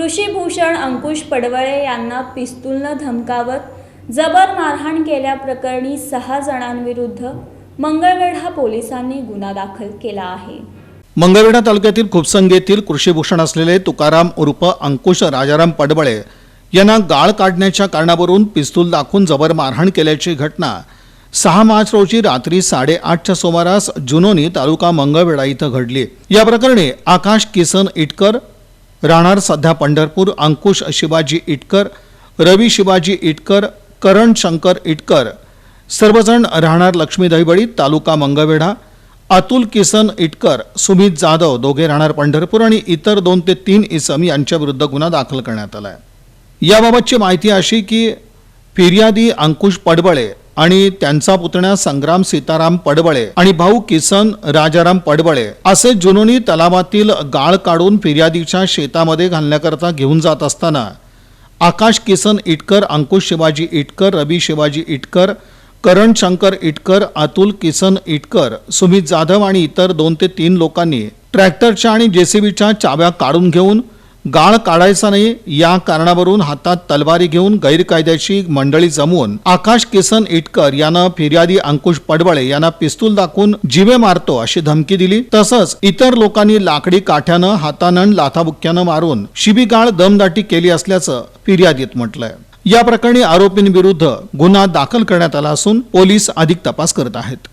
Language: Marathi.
कृषीभूषण अंकुश पडवळे यांना पिस्तूलनं धमकावत जबर मारहाण केल्याप्रकरणी सहा जणांविरुद्ध मंगळवेढा पोलिसांनी गुन्हा दाखल केला आहे. मंगळवेढा तालुक्यातील खुपसंग येथील कृषीभूषण असलेले तुकाराम उर्फ अंकुश राजाराम पडबळे यांना गाळ काढण्याच्या कारणावरून पिस्तूल दाखवून जबर मारहाण केल्याची घटना सहा मार्च रोजी रात्री साडेआठच्या सुमारास जुनोनी तालुका मंगळवेढा इथं घडली. या प्रकरणी आकाश किसन इटकर राहणार सध्या पंढरपूर अंकुश शिवाजी इटकर रवी शिवाजी इटकर करण शंकर इटकर. सर्वजण राहणार लक्ष्मी दहिबळी तालुका मंगळवेढा अतुल किसन इटकर सुमित जाधव दोघे राहणार पंढरपूर आणि इतर दोन ते तीन इसम यांच्या विरुद्ध गुन्हा दाखल करण्यात आला आहे याबाबतची माहिती अशी की फिर्यादी अंकुश पडबळे आणि त्यांचा पुतण्या संग्राम सीताराम पडबळे आणि भाऊ किसन राजाराम पडबळे असे जुनोनी तलावातील गाळ काढून फिर्यादीच्या शेतामध्ये घालण्याकरता घेऊन जात असताना आकाश किसन इटकर अंकुश शिवाजी इटकर रवी शिवाजी इटकर करण शंकर इटकर अतुल किसन इटकर सुमित जाधव आणि इतर दोन ते तीन लोकांनी ट्रॅक्टरच्या आणि जेसीबीच्या चाव्या काढून घेऊन गाळ काढायचा नाही या कारणावरून हातात तलवारी घेऊन गैरकायद्याची मंडळी जमवून आकाश किसन इटकर यानं फिर्यादी अंकुश पडबळे यांना पिस्तूल दाखवून जीवे मारतो अशी धमकी दिली. तसंच इतर लोकांनी लाकडी काठ्यानं हातानं लाथाबुक्क्यानं मारून शिबीगाळ दमदाटी केली असल्याचं फिर्यादीत म्हटलंय. या प्रकरणी आरोपींविरुद्ध गुन्हा दाखल करण्यात आला असून पोलीस अधिक तपास करत आहेत.